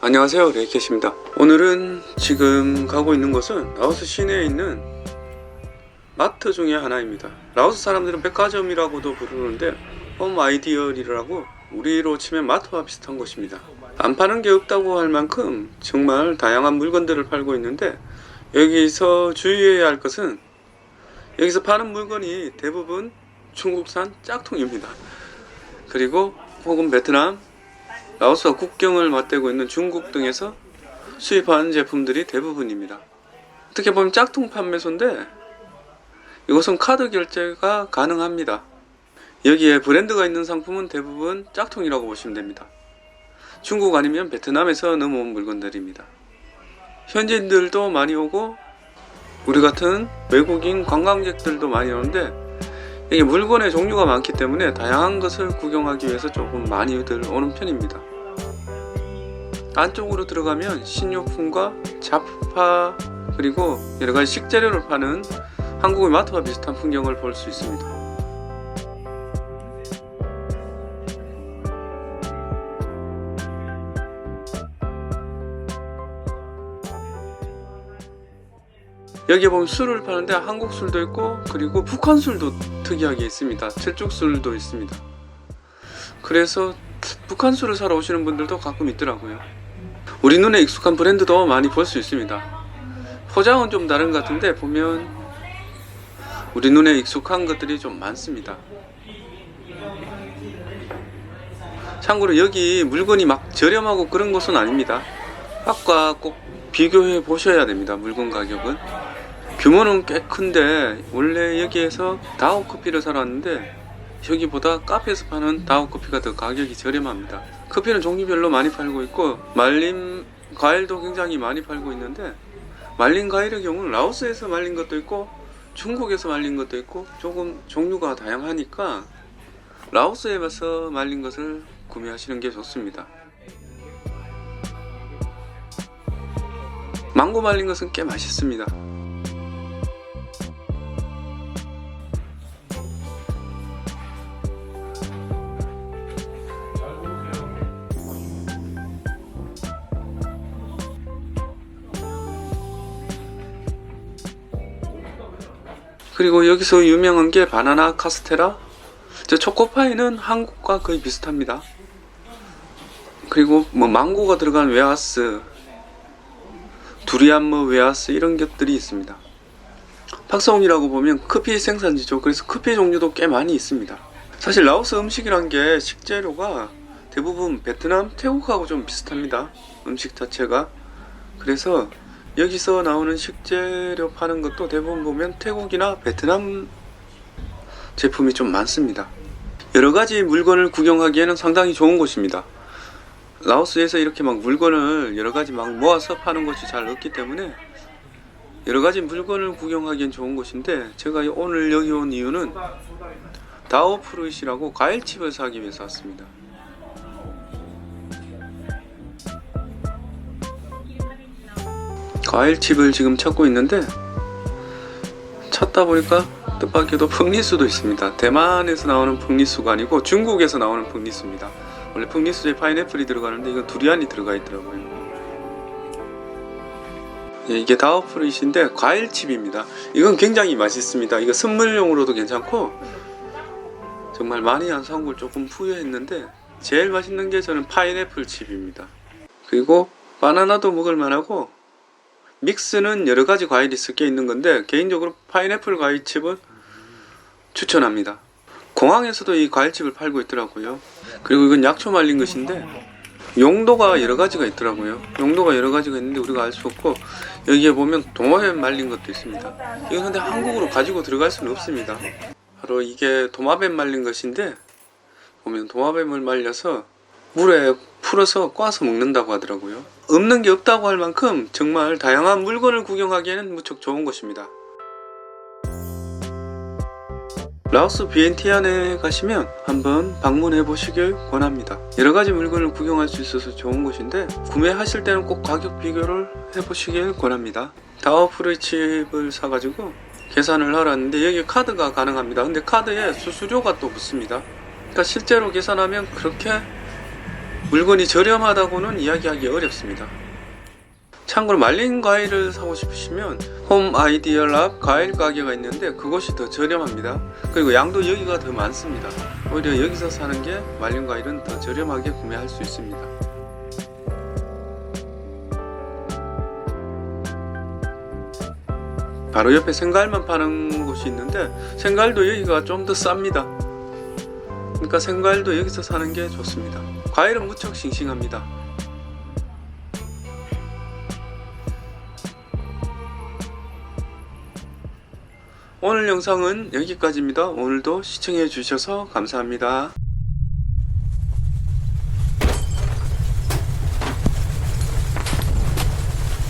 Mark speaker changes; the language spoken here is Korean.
Speaker 1: 안녕하세요. 레이켓입니다. 오늘은 지금 가고 있는 곳은 라오스 시내에 있는 마트 중에 하나입니다. 라오스 사람들은 백화점이라고도 부르는데 홈 아이디어리라고 우리로 치면 마트와 비슷한 곳입니다. 안 파는 게 없다고 할 만큼 정말 다양한 물건들을 팔고 있는데 여기서 주의해야 할 것은 여기서 파는 물건이 대부분 중국산 짝퉁입니다. 그리고 혹은 베트남 라오스와 국경을 맞대고 있는 중국 등에서 수입하는 제품들이 대부분입니다. 어떻게 보면 짝퉁 판매소인데 이곳은 카드 결제가 가능합니다. 여기에 브랜드가 있는 상품은 대부분 짝퉁이라고 보시면 됩니다. 중국 아니면 베트남에서 넘어온 물건들입니다. 현지인들도 많이 오고 우리 같은 외국인 관광객들도 많이 오는데 이게 물건의 종류가 많기 때문에 다양한 것을 구경하기 위해서 조금 많이들 오는 편입니다. 안쪽으로 들어가면 식료품과 잡화 그리고 여러 가지 식재료를 파는 한국의 마트와 비슷한 풍경을 볼 수 있습니다. 여기에 보면 술을 파는데 한국 술도 있고 그리고 북한 술도 특이하게 있습니다. 칠죽 술도 있습니다. 그래서 북한 술을 사러 오시는 분들도 가끔 있더라고요. 우리 눈에 익숙한 브랜드도 많이 볼 수 있습니다. 포장은 좀 다른 것 같은데 보면 우리 눈에 익숙한 것들이 좀 많습니다. 참고로 여기 물건이 막 저렴하고 그런 곳은 아닙니다. 아까 꼭 비교해 보셔야 됩니다. 물건 가격은. 규모는 꽤 큰데 원래 여기에서 다오 커피를 사러 왔는데 여기보다 카페에서 파는 다오 커피가 더 가격이 저렴합니다. 커피는 종류별로 많이 팔고 있고 말린 과일도 굉장히 많이 팔고 있는데 말린 과일의 경우는 라오스에서 말린 것도 있고 중국에서 말린 것도 있고 조금 종류가 다양하니까 라오스에 가서 말린 것을 구매하시는 게 좋습니다. 망고 말린 것은 꽤 맛있습니다. 그리고 여기서 유명한 게 바나나 카스테라. 저 초코파이는 한국과 거의 비슷합니다. 그리고 뭐 망고가 들어간 웨하스, 두리안 뭐 웨하스 이런 것들이 있습니다. 팍성이라고 보면 커피 생산지죠. 그래서 커피 종류도 꽤 많이 있습니다. 사실 라오스 음식이란 게 식재료가 대부분 베트남, 태국하고 좀 비슷합니다. 음식 자체가. 그래서 여기서 나오는 식재료 파는 것도 대부분 보면 태국이나 베트남 제품이 좀 많습니다. 여러 가지 물건을 구경하기에는 상당히 좋은 곳입니다. 라오스에서 이렇게 막 물건을 여러 가지 막 모아서 파는 곳이 잘 없기 때문에 여러 가지 물건을 구경하기엔 좋은 곳인데 제가 오늘 여기 온 이유는 다오프루이시라고 과일칩을 사기 위해서 왔습니다. 과일칩을 지금 찾고 있는데 찾다 보니까 뜻밖에도 풍리수도 있습니다. 대만에서 나오는 풍리수가 아니고 중국에서 나오는 풍리수입니다. 원래 풍리수에 파인애플이 들어가는데 이건 두리안이 들어가 있더라고요. 예, 이게 다오프루이시인데 과일칩입니다. 이건 굉장히 맛있습니다. 이거 선물용으로도 괜찮고 정말 많이 안 사온 걸 조금 후회했는데 제일 맛있는 게 저는 파인애플 칩입니다. 그리고 바나나도 먹을 만하고 믹스는 여러 가지 과일이 섞여 있는 건데 개인적으로 파인애플 과일칩은 추천합니다. 공항에서도 이 과일칩을 팔고 있더라고요. 그리고 이건 약초 말린 것인데 용도가 여러 가지가 있더라고요. 용도가 여러 가지가 있는데 우리가 알 수 없고 여기에 보면 도마뱀 말린 것도 있습니다. 이건 근데 한국으로 가지고 들어갈 수는 없습니다. 바로 이게 도마뱀 말린 것인데 보면 도마뱀을 말려서 물에 풀어서 꽈서 먹는다고 하더라고요. 없는 게 없다고 할 만큼 정말 다양한 물건을 구경하기에는 무척 좋은 곳입니다. 라오스 비엔티안에 가시면 한번 방문해 보시길 권합니다. 여러 가지 물건을 구경할 수 있어서 좋은 곳인데 구매하실 때는 꼭 가격 비교를 해 보시길 권합니다. 다워프리 칩을 사가지고 계산을 하러 왔는데 여기 카드가 가능합니다. 근데 카드에 수수료가 또 붙습니다. 그러니까 실제로 계산하면 그렇게 물건이 저렴하다고는 이야기하기 어렵습니다. 참고로 말린 과일을 사고 싶으시면 홈 아이디어 랍 과일 가게가 있는데 그것이 더 저렴합니다. 그리고 양도 여기가 더 많습니다. 오히려 여기서 사는 게 말린 과일은 더 저렴하게 구매할 수 있습니다. 바로 옆에 생과일만 파는 곳이 있는데 생과일도 여기가 좀 더 쌉니다. 그러니까 생과일도 여기서 사는 게 좋습니다. 과일은 무척 싱싱합니다. 오늘 영상은 여기까지입니다. 오늘도 시청해 주셔서 감사합니다.